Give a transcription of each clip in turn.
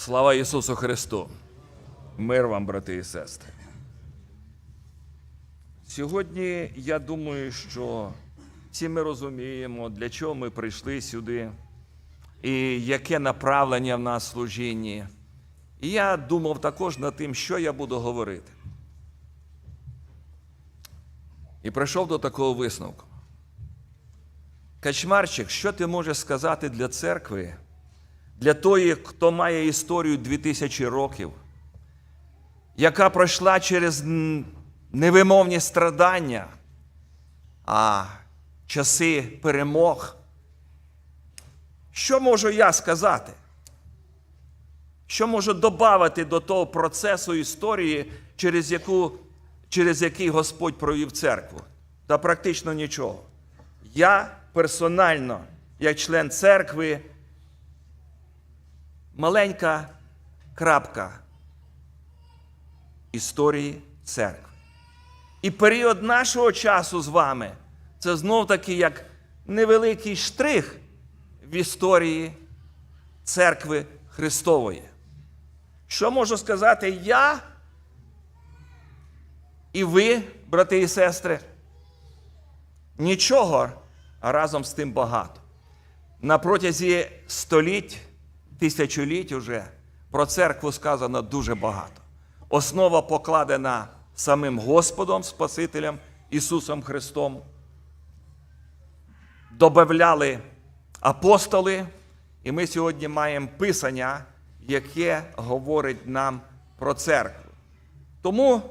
Слава Ісусу Христу! Мир вам, брати і сестри. Сьогодні я думаю, що всі ми розуміємо, для чого ми прийшли сюди і яке направлення в нас служінні. І я думав також над тим, що я буду говорити. І прийшов до такого висновку. Качмарчик, що ти можеш сказати для церкви, для тої, хто має історію 2000 років, яка пройшла через невимовні страдання, а часи перемог? Що можу я сказати? Що можу додати до того процесу історії, через, яку, через який Господь провів церкву? Та практично нічого. Я персонально, як член церкви, маленька крапка історії церкви. І період нашого часу з вами це знов таки як невеликий штрих в історії церкви Христової. Що можу сказати я і ви, брати і сестри? Нічого, а разом з тим багато. На протязі століть, тисячоліть уже про церкву сказано дуже багато. Основа покладена самим Господом, Спасителем Ісусом Христом. Добавляли апостоли, і ми сьогодні маємо писання, яке говорить нам про церкву. Тому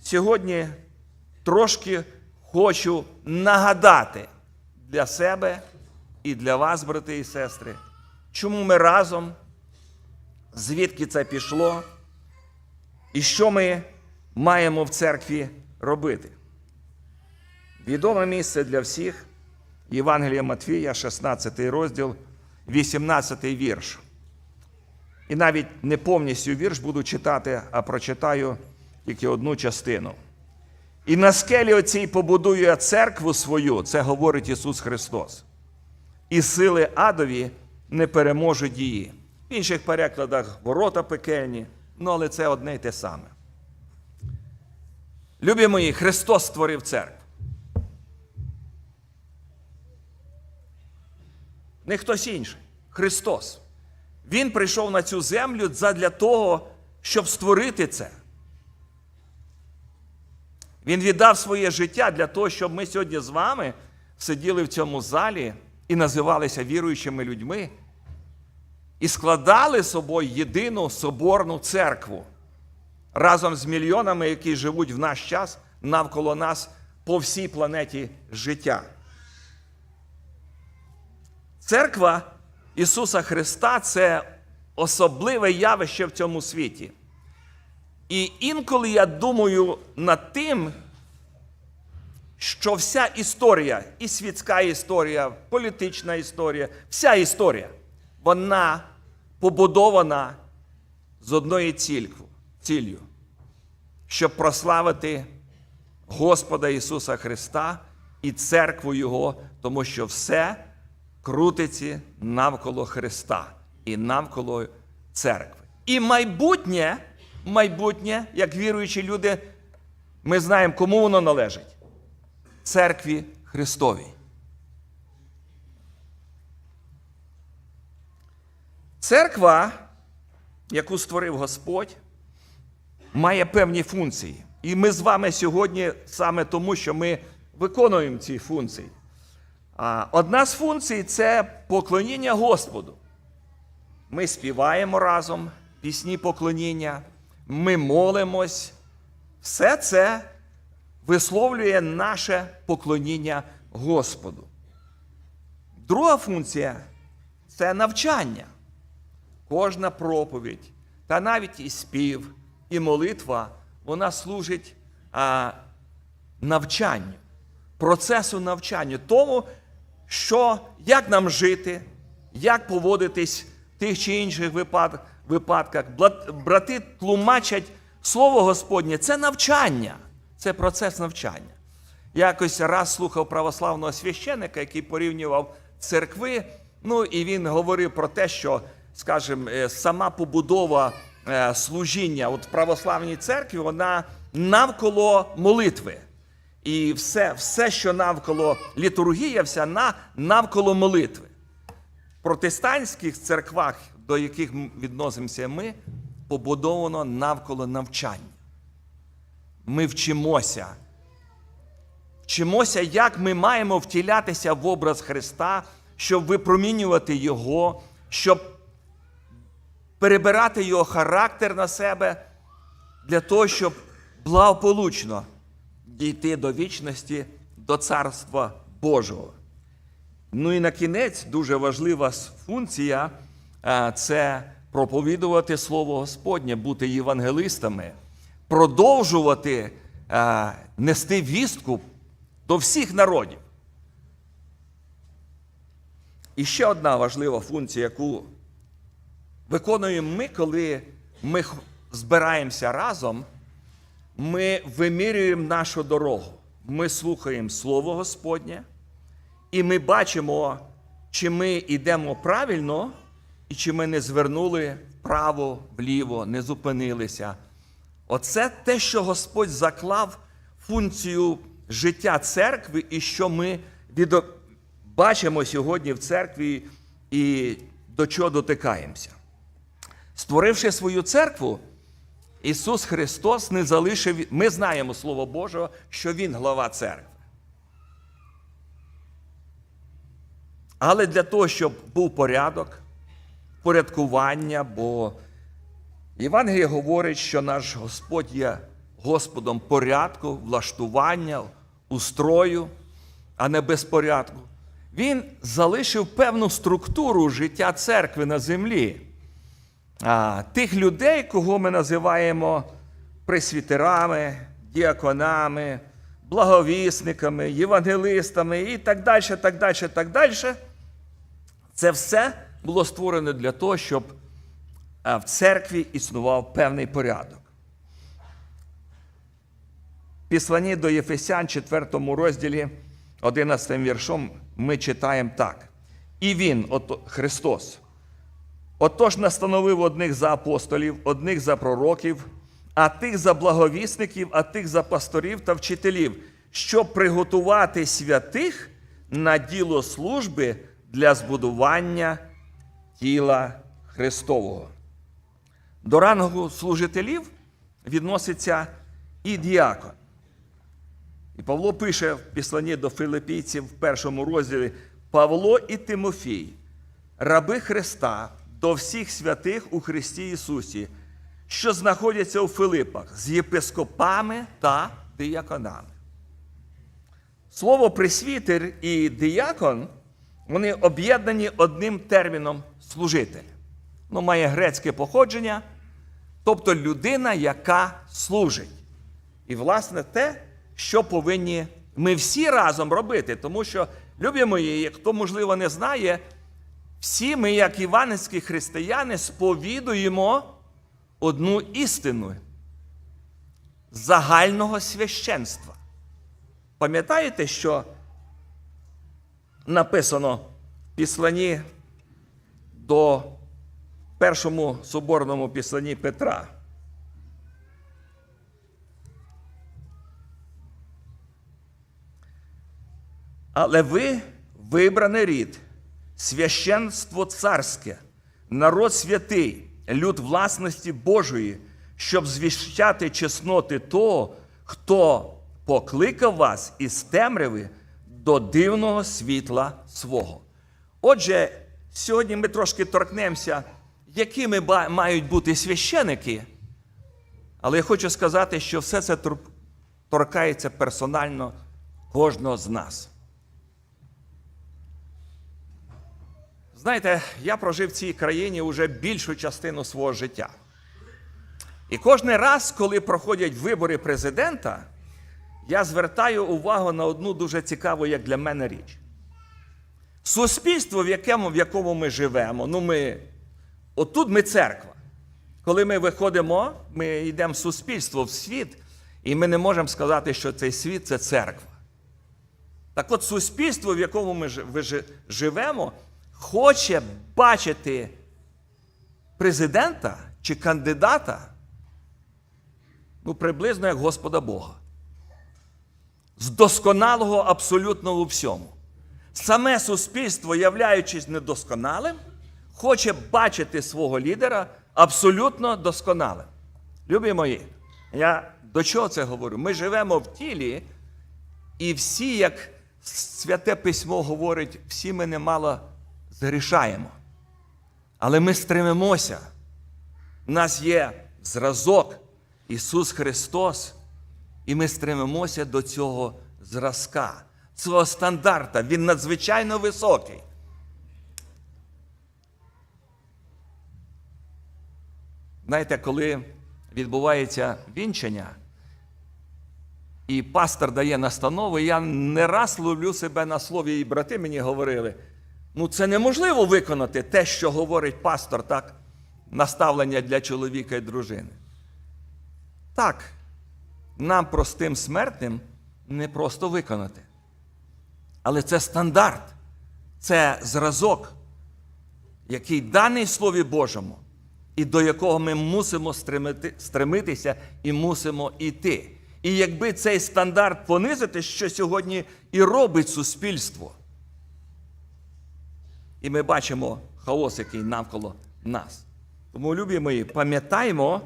сьогодні трошки хочу нагадати для себе і для вас, брати і сестри, чому ми разом, звідки це пішло, і що ми маємо в церкві робити. Відоме місце для всіх Євангелія Матвія, 16 розділ, 18 вірш. І навіть не повністю вірш буду читати, а прочитаю тільки одну частину. І на скелі оцій побудую я церкву свою, це говорить Ісус Христос. І сили адові не переможуть її. В інших перекладах ворота пекельні, ну але це одне й те саме. Любі мої, Христос створив церкву. Не хтось інший. Христос. Він прийшов на цю землю задля того, щоб створити це. Він віддав своє життя для того, щоб ми сьогодні з вами сиділи в цьому залі і називалися віруючими людьми, і складали собою єдину соборну церкву разом з мільйонами, які живуть в наш час навколо нас по всій планеті життя. Церква Ісуса Христа це особливе явище в цьому світі. І інколи я думаю над тим, що вся історія, і світська історія, політична історія, вся історія, вона побудована з цількю, ціллю, щоб прославити Господа Ісуса Христа і церкву Його, тому що все крутиться навколо Христа і навколо церкви. І майбутнє, майбутнє, як віруючі люди, ми знаємо, кому воно належить. Церкві Христовій. Церква, яку створив Господь, має певні функції. І ми з вами сьогодні саме тому, що ми виконуємо ці функції. Одна з функцій це поклоніння Господу. Ми співаємо разом пісні поклоніння, ми молимось. Все це висловлює наше поклоніння Господу. Друга функція це навчання. Кожна проповідь, та навіть і спів, і молитва, вона служить а, навчанню, процесу навчання, тому, що як нам жити, як поводитись в тих чи інших випад- випадках. Брати тлумачать Слово Господнє це навчання, це процес навчання. Якось раз слухав православного священика, який порівнював церкви, ну і він говорив про те, що скажімо, е, сама побудова е, служіння от в православній церкві, вона навколо молитви. І все, все, що навколо літургія, вся на, навколо молитви. В протестантських церквах, до яких відносимося ми, побудовано навколо навчання. Ми вчимося. Вчимося, як ми маємо втілятися в образ Христа, щоб випромінювати Його, щоб перебирати Його характер на себе, для того, щоб благополучно дійти до вічності, до Царства Божого. Ну і на кінець дуже важлива функція це проповідувати Слово Господнє, бути євангелистами, продовжувати нести вістку до всіх народів. І ще одна важлива функція, яку виконуємо ми, коли ми збираємося разом, ми вимірюємо нашу дорогу. Ми слухаємо Слово Господнє, і ми бачимо, чи ми йдемо правильно, і чи ми не звернули вправо, вліво, не зупинилися. Оце те, що Господь заклав функцію життя церкви, і що ми бачимо сьогодні в церкві і до чого дотикаємося. Створивши свою церкву, Ісус Христос не залишив. Ми знаємо Слово Боже, що Він глава церкви. Але для того, щоб був порядок, порядкування, бо Євангеліє говорить, що наш Господь є Господом порядку, влаштування, устрою, а не безпорядку. Він залишив певну структуру життя церкви на землі. А, тих людей, кого ми називаємо пресвітерами, діаконами, благовісниками, євангелистами і так далі, так далі, так далі. Це все було створено для того, щоб в церкві існував певний порядок. Післані до Єфесян, 4 розділі, 11 віршом, ми читаємо так. І Він, ото, Христос, Отож настановив одних за апостолів, одних за пророків, а тих за благовісників, а тих за пасторів та вчителів, щоб приготувати святих на діло служби для збудування тіла Христового. До рангу служителів відноситься і діакон. І Павло пише в післанні до филипійців в першому розділі Павло і Тимофій, раби Христа до всіх святих у Христі Ісусі, що знаходяться у Филипах з єпископами та дияконами. Слово пресвітер і диякон вони об'єднані одним терміном служитель. Ну, має грецьке походження, тобто людина, яка служить. І, власне, те, що повинні ми всі разом робити. Тому що, любі мої, хто, можливо, не знає, всі ми, як іванецькі християни, сповідуємо одну істину загального священства. Пам'ятаєте, що написано в післанні до першому соборному післанні Петра? Але ви вибраний рід, священство царське, народ святий, люд власності Божої, щоб звіщати чесноти того, хто покликав вас із темряви до дивного світла свого. Отже, сьогодні ми трошки торкнемося, якими мають бути священики. Але я хочу сказати, що все це торкається персонально кожного з нас. Знаєте, я прожив в цій країні вже більшу частину свого життя. І кожен раз, коли проходять вибори президента, я звертаю увагу на одну дуже цікаву, як для мене річ. Суспільство, в якому, в якому ми живемо, ну ми, отут ми церква. Коли ми виходимо, ми йдемо в суспільство, в світ, і ми не можемо сказати, що цей світ це церква. Так от суспільство, в якому ми живемо, хоче бачити президента чи кандидата, ну, приблизно як Господа Бога. З досконалого абсолютно у всьому. Саме суспільство, являючись недосконалим, хоче бачити свого лідера абсолютно досконалим. Любі мої, я до чого це говорю? Ми живемо в тілі, і всі, як святе письмо говорить, всі ми немало згрішаємо. Але ми стремимося. У нас є зразок Ісус Христос, і ми стремимося до цього зразка, цього стандарта. Він надзвичайно високий. Знаєте, коли відбувається вінчення, і пастор дає настанови, я не раз ловлю себе на слові, і брати мені говорили, ну це неможливо виконати те, що говорить пастор, так, наставлення для чоловіка і дружини. Так, нам, простим смертним, не просто виконати. Але це стандарт, це зразок, який даний Слові Божому, і до якого ми мусимо стремити, стремитися і мусимо йти. І якби цей стандарт понизити, що сьогодні і робить суспільство. І ми бачимо хаос, який навколо нас. Тому, любі мої, пам'ятаємо,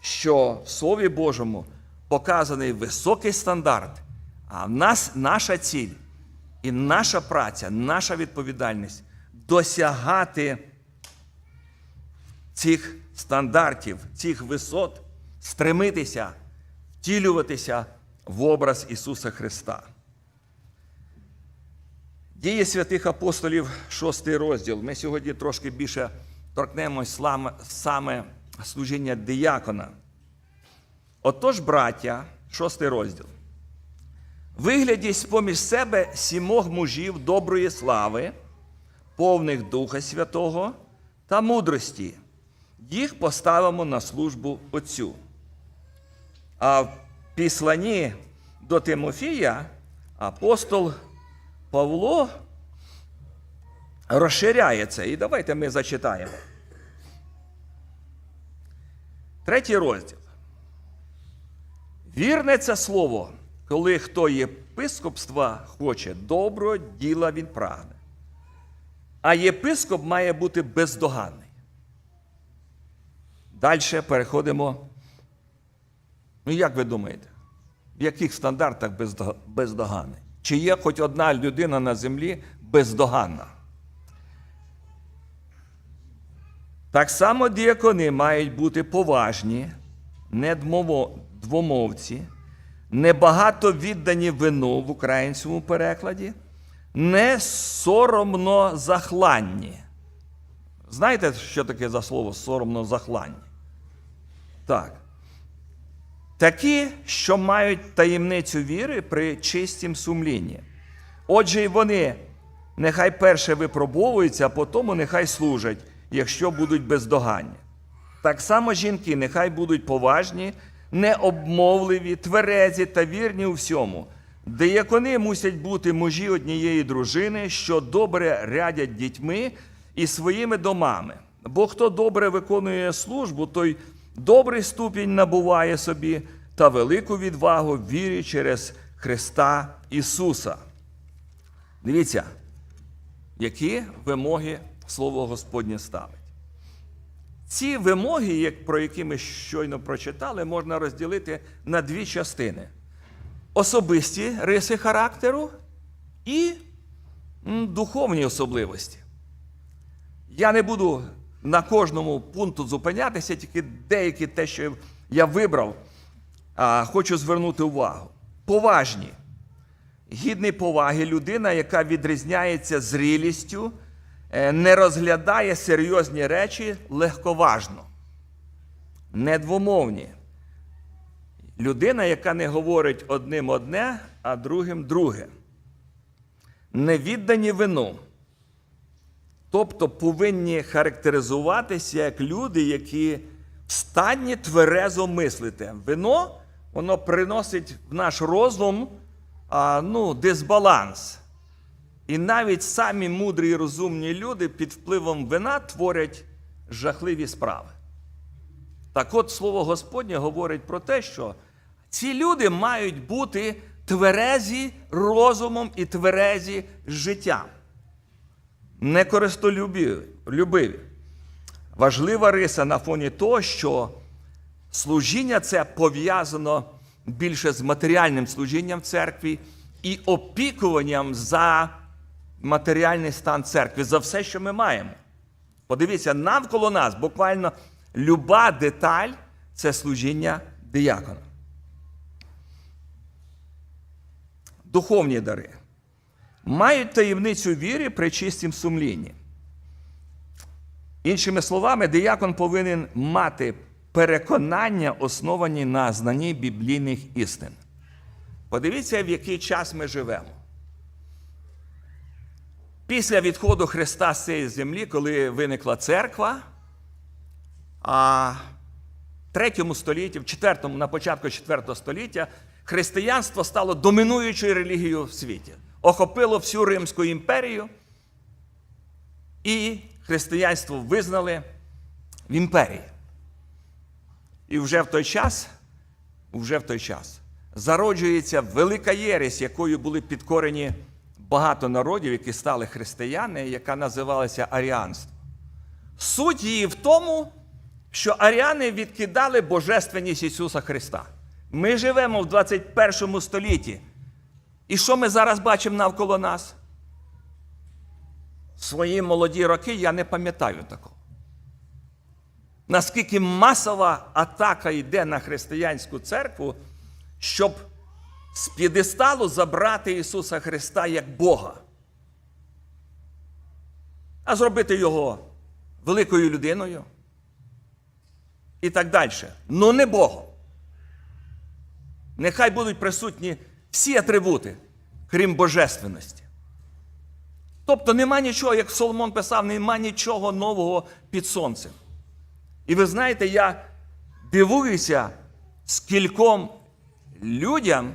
що в Слові Божому показаний високий стандарт, а в нас наша ціль і наша праця, наша відповідальність досягати цих стандартів, цих висот, стремитися, втілюватися в образ Ісуса Христа. Дії святих апостолів, шостий розділ. Ми сьогодні трошки більше торкнемось саме служіння диякона. Отож, браття, шостий розділ. Виглядіть поміж себе сімох мужів доброї слави, повних Духа Святого та мудрості. Їх поставимо на службу Отцю. А в післанні до Тимофія апостол Павло розширяє це. І давайте ми зачитаємо. Третій розділ. Вірне це слово, коли хто єпископства хоче, доброго діла він прагне. А єпископ має бути бездоганний. Далі переходимо. Ну, як ви думаєте, в яких стандартах бездоганний? Чи є хоч одна людина на землі бездоганна? Так само діакони мають бути поважні, не двомовці, небагато віддані вину в українському перекладі, не соромно захланні. Знаєте, що таке за слово соромно захланні? Так. Такі, що мають таємницю віри при чистім сумлінні. Отже, й вони нехай перше випробовуються, а потім нехай служать, якщо будуть бездоганні. Так само жінки нехай будуть поважні, необмовливі, тверезі та вірні у всьому. Деякони мусять бути мужі однієї дружини, що добре рядять дітьми і своїми домами. Бо хто добре виконує службу, той добрий ступінь набуває собі та велику відвагу вірі через Христа Ісуса. Дивіться, які вимоги Слово Господнє ставить. Ці вимоги, про які ми щойно прочитали, можна розділити на дві частини: особисті риси характеру і духовні особливості. Я не буду на кожному пункту зупинятися, тільки деякі те, що я вибрав, хочу звернути увагу. Поважні. Гідний поваги людина, яка відрізняється зрілістю, е, не розглядає серйозні речі легковажно. Недвомовні. Людина, яка не говорить одним одне, а другим друге. Невіддані вину. Тобто повинні характеризуватися як люди, які в стані тверезо мислити. Вино воно приносить в наш розум а, ну, дисбаланс. І навіть самі мудрі і розумні люди під впливом вина творять жахливі справи. Так от слово Господнє говорить про те, що ці люди мають бути тверезі розумом і тверезі життям, не користолюбиві. Важлива риса на фоні того, що служіння це пов'язано більше з матеріальним служінням церкві і опікуванням за матеріальний стан церкви, за все, що ми маємо. Подивіться, навколо нас буквально люба деталь це служіння диякона. Духовні дари мають таємницю віри при чистім сумлінні. Іншими словами, диякон повинен мати переконання, основані на знанні біблійних істин. Подивіться, в який час ми живемо. Після відходу Христа з цієї землі, коли виникла церква, а в третьому столітті, в четвертому, на початку четвертого століття, християнство стало домінуючою релігією в світі, охопило всю Римську імперію, і християнство визнали в імперії. І вже в той час, вже в той час зароджується велика єресь, якою були підкорені багато народів, які стали християни, яка називалася аріанство. Суть її в тому, що аріани відкидали божественність Ісуса Христа. Ми живемо в 21 столітті. І що ми зараз бачимо навколо нас? Свої молоді роки я не пам'ятаю такого. Наскільки масова атака йде на християнську церкву, щоб з п'єдесталу забрати Ісуса Христа як Бога, а зробити Його великою людиною і так далі. Ну не Богом. Нехай будуть присутні всі атрибути, крім божественності. Тобто нема нічого, як Соломон писав, нема нічого нового під сонцем. І ви знаєте, я дивуюся, скільком людям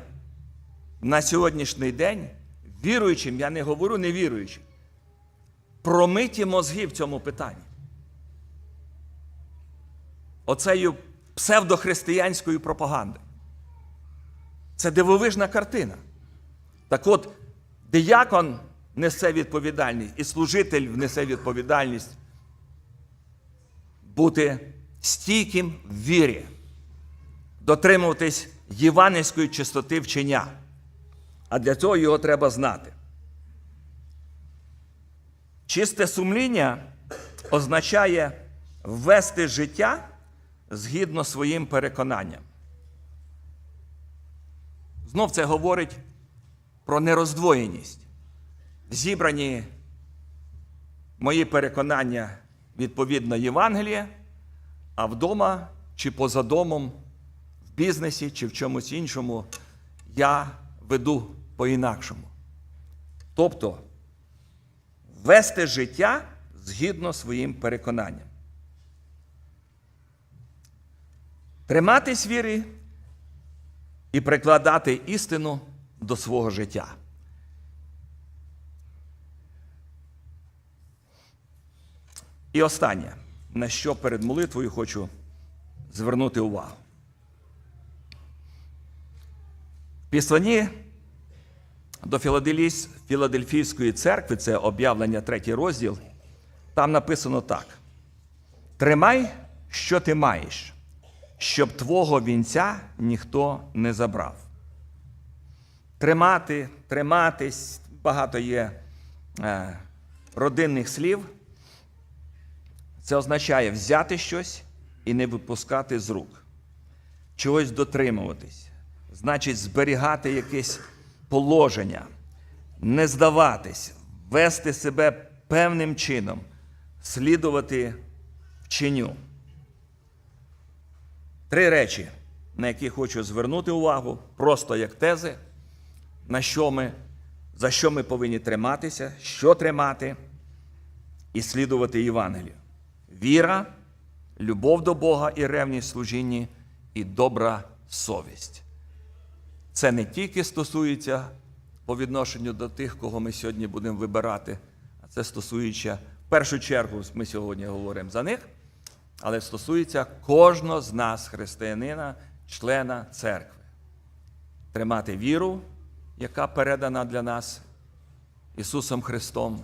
на сьогоднішній день, віруючим, я не говорю невіруючим, промиті мозги в цьому питанні. Оцею псевдохристиянською пропагандою. Це дивовижна картина. Так от, диякон несе відповідальність, і служитель несе відповідальність бути стійким в вірі, дотримуватись євангельської чистоти вчення. А для цього його треба знати. Чисте сумління означає ввести життя згідно своїм переконанням. Знов це говорить про нероздвоєність. Зібрані мої переконання відповідно Євангелія, а вдома чи поза домом, в бізнесі чи в чомусь іншому я веду по-інакшому. Тобто вести життя згідно своїм переконанням. Триматись віри і прикладати істину до свого життя. І останнє, на що перед молитвою хочу звернути увагу. В післанні до Філадельфійської церкви, це об'явлення третій розділ, там написано так: Тримай, що ти маєш, щоб твого вінця ніхто не забрав. Тримати, триматись, багато є е, родинних слів. Це означає взяти щось і не випускати з рук, чогось дотримуватись, значить, зберігати якесь положення, не здаватись, вести себе певним чином, слідувати вченню. Три речі, на які хочу звернути увагу, просто як тези, на що ми, за що ми повинні триматися, що тримати і слідувати Євангелію. Віра, любов до Бога і ревність служінні, і добра совість. Це не тільки стосується по відношенню до тих, кого ми сьогодні будемо вибирати, а це стосується, в першу чергу, ми сьогодні говоримо за них, але стосується кожного з нас, християнина, члена церкви. Тримати віру, яка передана для нас Ісусом Христом.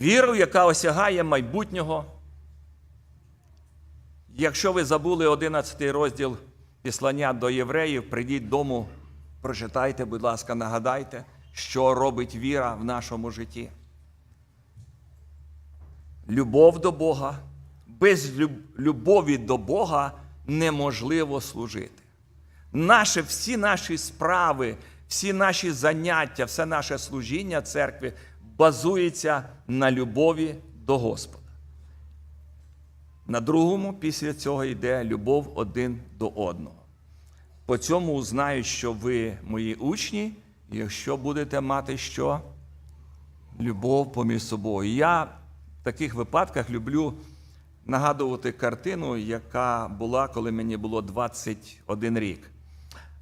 Віру, яка осягає майбутнього. Якщо ви забули 11 розділ післання до євреїв, прийдіть дому, прочитайте, будь ласка, нагадайте, що робить віра в нашому житті. Любов до Бога. Без любові до Бога неможливо служити. Наші, всі наші справи, всі наші заняття, все наше служіння церкві базується на любові до Господа. На другому після цього йде любов один до одного. По цьому узнаю, що ви мої учні, якщо будете мати що? Любов поміж собою. Я таких випадках люблю нагадувати картину, яка була, коли мені було 21 рік.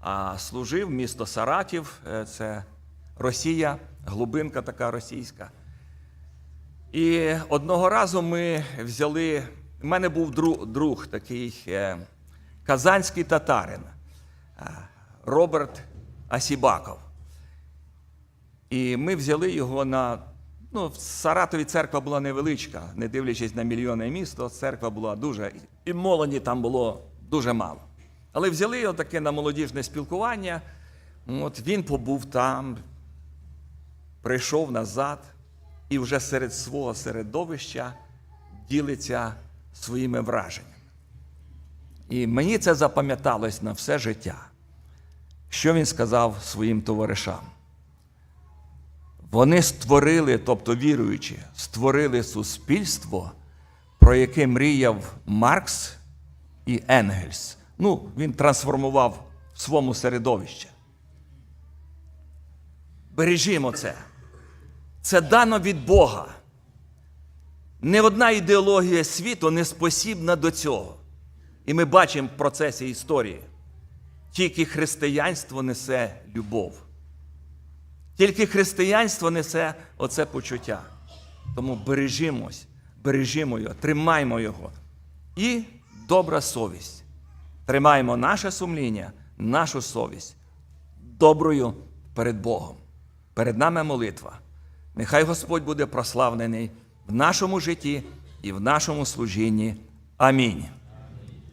А служив місто Саратів, е, це Росія, глибинка така російська. І одного разу ми взяли. У мене був друг, друг такий е, казанський татарин е, Роберт Асібаков. І ми взяли його на. Ну, в Саратові церква була невеличка, не дивлячись на мільйони місто, церква була дуже. І молоді там було дуже мало. Але взяли його таке на молодіжне спілкування. От він побув там, прийшов назад і вже серед свого середовища ділиться своїми враженнями. І мені це запам'яталось на все життя. Що він сказав своїм товаришам? Вони створили, тобто віруючі, створили суспільство, про яке мріяв Маркс і Енгельс. Ну, він трансформував в своєму середовищі. Бережімо це. Це дано від Бога. Не одна ідеологія світу не спосібна до цього. І ми бачимо в процесі історії. Тільки християнство несе любов. Тільки християнство несе оце почуття. Тому бережімось, бережімо його, тримаймо його. І добра совість. Тримаємо наше сумління, нашу совість доброю перед Богом. Перед нами молитва. Нехай Господь буде прославлений в нашому житті і в нашому служінні. Амінь.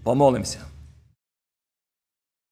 Помолимося.